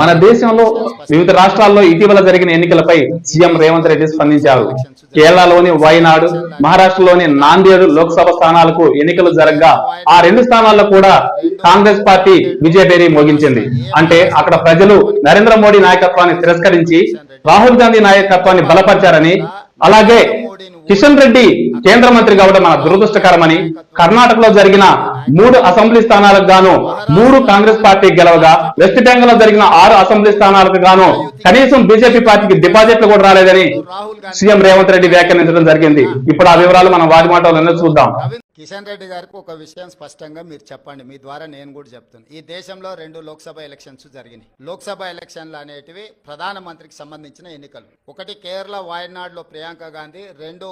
మన దేశంలో వివిధ రాష్ట్రాల్లో ఇటీవల జరిగిన ఎన్నికలపై సీఎం రేవంత్ రెడ్డి స్పందించారు. కేరళలోని వైనాడు మహారాష్ట్రలోని నాందేడ్ లోక్సభ స్థానాలకు ఎన్నికలు జరగగా ఆ రెండు స్థానాల్లో కూడా కాంగ్రెస్ పార్టీ విజయభేరి మోగించింది. అంటే అక్కడ ప్రజలు నరేంద్ర మోడీ నాయకత్వాన్ని తిరస్కరించి రాహుల్ గాంధీ నాయకత్వాన్ని బలపరిచారని అలాగే కిషన్ రెడ్డి కేంద్ర మంత్రి కావడం మన దురదృష్టకరమని కర్ణాటకలో జరిగిన మూడు అసెంబ్లీ స్థానాలకు గాను మూడు కాంగ్రెస్ పార్టీ గెలవగా వెస్ట్ బెంగాల్లో జరిగిన ఆరు అసెంబ్లీ స్థానాలకు గాను కనీసం బీజేపీ పార్టీకి డిపాజిట్లు కూడా రాలేదని సీఎం రేవంత్ రెడ్డి వ్యాఖ్యానించడం జరిగింది. ఇప్పుడు ఆ వివరాలు మనం వారి మాటలను చూద్దాం. కిషన్ రెడ్డి గారికి ఒక విషయం స్పష్టంగా మీరు చెప్పండి. మీ ద్వారా నేను కూడా చెప్తాను ఈ దేశంలో రెండు లోక్సభ ఎలక్షన్స్ జరిగినాయి. లోక్సభ ఎలక్షన్లు అనేటివి ప్రధానమంత్రికి సంబంధించిన ఎన్నికలు. ఒకటి కేరళ వాయనాడులో ప్రియాంక గాంధీ రెండు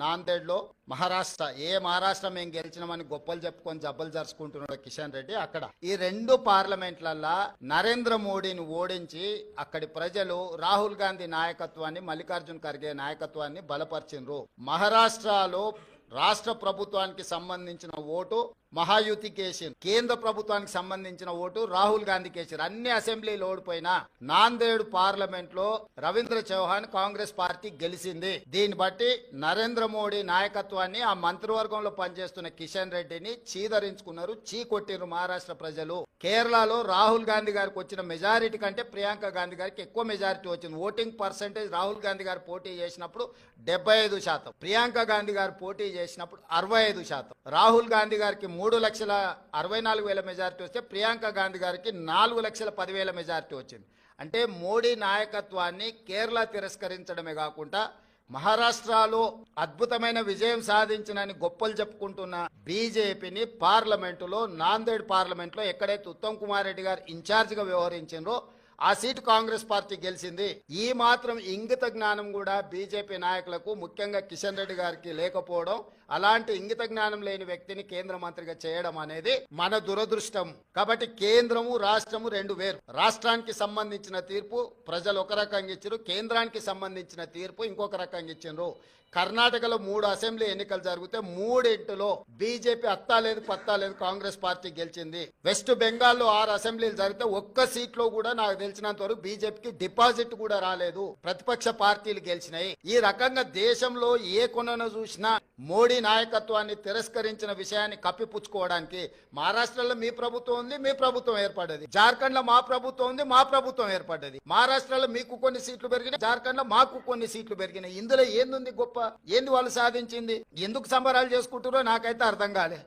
నాందేడ్లో మహారాష్ట్ర. ఏ మహారాష్ట్ర మేము గెలిచినామని గొప్పలు చెప్పుకొని జబ్బలు జరుచుకుంటున్నాడు కిషన్ రెడ్డి అక్కడ. ఈ రెండు పార్లమెంట్లల్లా నరేంద్ర మోడీని ఓడించి అక్కడి ప్రజలు రాహుల్ గాంధీ నాయకత్వాన్ని మల్లికార్జున్ ఖర్గే నాయకత్వాన్ని బలపరిచినరు మహారాష్ట్రలో రాష్ట్ర ప్రభుత్వానికి సంబంధించిన ఓటు మహాయుతి కేసిన్ కేంద్ర ప్రభుత్వానికి సంబంధించిన ఓటు రాహుల్ గాంధీ కేసిన్ అన్ని అసెంబ్లీలు ఓడిపోయినా నాందేడ్ పార్లమెంట్లో రవీంద్ర చౌహాన్ కాంగ్రెస్ పార్టీ గెలిచింది. దీన్ని బట్టి నరేంద్ర మోడీ నాయకత్వాన్ని ఆ మంత్రివర్గంలో పనిచేస్తున్న కిషన్ రెడ్డిని చీదరించుకున్నారు చీ కొట్టిరు మహారాష్ట్ర ప్రజలు. కేరళలో రాహుల్ గాంధీ గారికి వచ్చిన మెజారిటీ కంటే ప్రియాంక గాంధీ గారికి ఎక్కువ మెజారిటీ వచ్చింది. ఓటింగ్ పర్సెంటేజ్ రాహుల్ గాంధీ గారు పోటీ చేసినప్పుడు డెబ్బై ఐదు శాతం. ప్రియాంక గాంధీ గారు పోటీ చేసినప్పుడు అరవై ఐదు శాతం. రాహుల్ గాంధీ గారికి మూడు లక్షల అరవై నాలుగు వేల మెజారిటీ వస్తే ప్రియాంక గాంధీ గారికి నాలుగు లక్షల పదివేల మెజారిటీ వచ్చింది. అంటే మోడీ నాయకత్వాన్ని కేరళ తిరస్కరించడమే కాకుండా మహారాష్ట్రలో అద్భుతమైన విజయం సాధించినని గొప్పలు చెప్పుకుంటున్న బీజేపీని పార్లమెంటులో నాందేడ్ పార్లమెంట్లో ఎక్కడైతే ఉత్తమ్ కుమార్ రెడ్డి గారు ఇన్ఛార్జిగా వ్యవహరించిందో ఆ సీటు కాంగ్రెస్ పార్టీ గెలిచింది. ఈ మాత్రం ఇంగిత జ్ఞానం కూడా బీజేపీ నాయకులకు ముఖ్యంగా కిషన్ రెడ్డి గారికి లేకపోవడం అలాంటి ఇంగిత జ్ఞానం లేని వ్యక్తిని కేంద్ర మంత్రిగా చేయడం అనేది మన దురదృష్టం. కాబట్టి కేంద్రము రాష్ట్రము రెండు వేరు. రాష్ట్రానికి సంబంధించిన తీర్పు ప్రజలు ఒక రకంగా ఇచ్చారు కేంద్రానికి సంబంధించిన తీర్పు ఇంకొక రకంగా ఇచ్చిండ్రు కర్ణాటకలో మూడు అసెంబ్లీ ఎన్నికలు జరిగితే మూడింటిలో బీజేపీ అత్తా లేదు పత్తా లేదు కాంగ్రెస్ పార్టీ గెలిచింది. వెస్ట్ బెంగాల్లో ఆరు అసెంబ్లీలు జరిగితే ఒక్క సీట్లో కూడా నాకు తెలిసినంత వరకు బీజేపీకి డిపాజిట్ కూడా రాలేదు. ప్రతిపక్ష పార్టీలు గెలిచినాయి. ఈ రకంగా దేశంలో ఏ కొనను చూసినా మోడీ నాయకత్వాన్ని తిరస్కరించిన విషయాన్ని కప్పిపుచ్చుకోవడానికి మహారాష్ట్రలో మీ ప్రభుత్వం ఉంది మీ ప్రభుత్వం ఏర్పడ్డది. జార్ఖండ్లో మా ప్రభుత్వం ఉంది మా ప్రభుత్వం ఏర్పడ్డది. మహారాష్ట్రలో మీకు కొన్ని సీట్లు పెరిగినాయి జార్ఖండ్లో మాకు కొన్ని సీట్లు పెరిగినాయి. ఇందులో ఏంది గొప్ప? ఏంది వాళ్ళు సాధించింది? ఎందుకు సంబరాలు చేసుకుంటారో నాకైతే అర్థం కాలే.